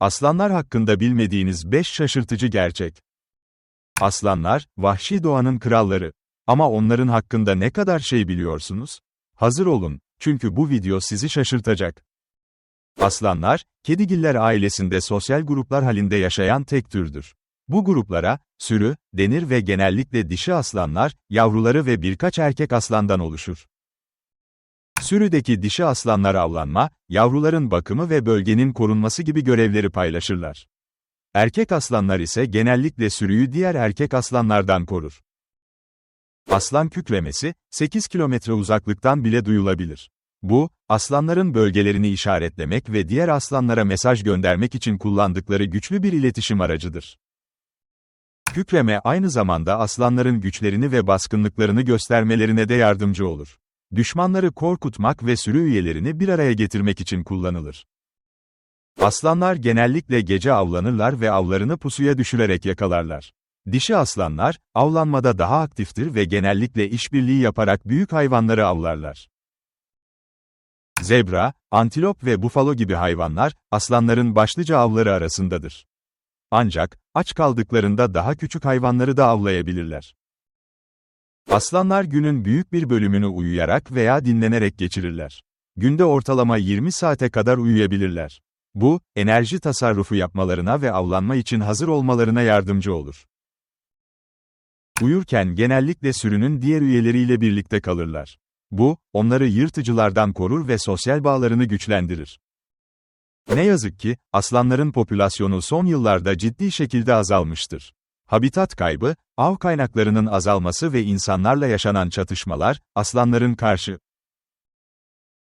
Aslanlar hakkında bilmediğiniz 5 şaşırtıcı gerçek. Aslanlar, vahşi doğanın kralları. Ama onların hakkında ne kadar şey biliyorsunuz? Hazır olun, çünkü bu video sizi şaşırtacak. Aslanlar, kedigiller ailesinde sosyal gruplar halinde yaşayan tek türdür. Bu gruplara, sürü, denir ve genellikle dişi aslanlar, yavruları ve birkaç erkek aslandan oluşur. Sürüdeki dişi aslanlar avlanma, yavruların bakımı ve bölgenin korunması gibi görevleri paylaşırlar. Erkek aslanlar ise genellikle sürüyü diğer erkek aslanlardan korur. Aslan kükremesi, 8 kilometre uzaklıktan bile duyulabilir. Bu, aslanların bölgelerini işaretlemek ve diğer aslanlara mesaj göndermek için kullandıkları güçlü bir iletişim aracıdır. Kükreme aynı zamanda aslanların güçlerini ve baskınlıklarını göstermelerine de yardımcı olur. Düşmanları korkutmak ve sürü üyelerini bir araya getirmek için kullanılır. Aslanlar genellikle gece avlanırlar ve avlarını pusuya düşürerek yakalarlar. Dişi aslanlar, avlanmada daha aktiftir ve genellikle işbirliği yaparak büyük hayvanları avlarlar. Zebra, antilop ve bufalo gibi hayvanlar, aslanların başlıca avları arasındadır. Ancak, aç kaldıklarında daha küçük hayvanları da avlayabilirler. Aslanlar günün büyük bir bölümünü uyuyarak veya dinlenerek geçirirler. Günde ortalama 20 saate kadar uyuyabilirler. Bu, enerji tasarrufu yapmalarına ve avlanma için hazır olmalarına yardımcı olur. Uyurken genellikle sürünün diğer üyeleriyle birlikte kalırlar. Bu, onları yırtıcılardan korur ve sosyal bağlarını güçlendirir. Ne yazık ki, aslanların popülasyonu son yıllarda ciddi şekilde azalmıştır. Habitat kaybı, av kaynaklarının azalması ve insanlarla yaşanan çatışmalar, aslanların karşı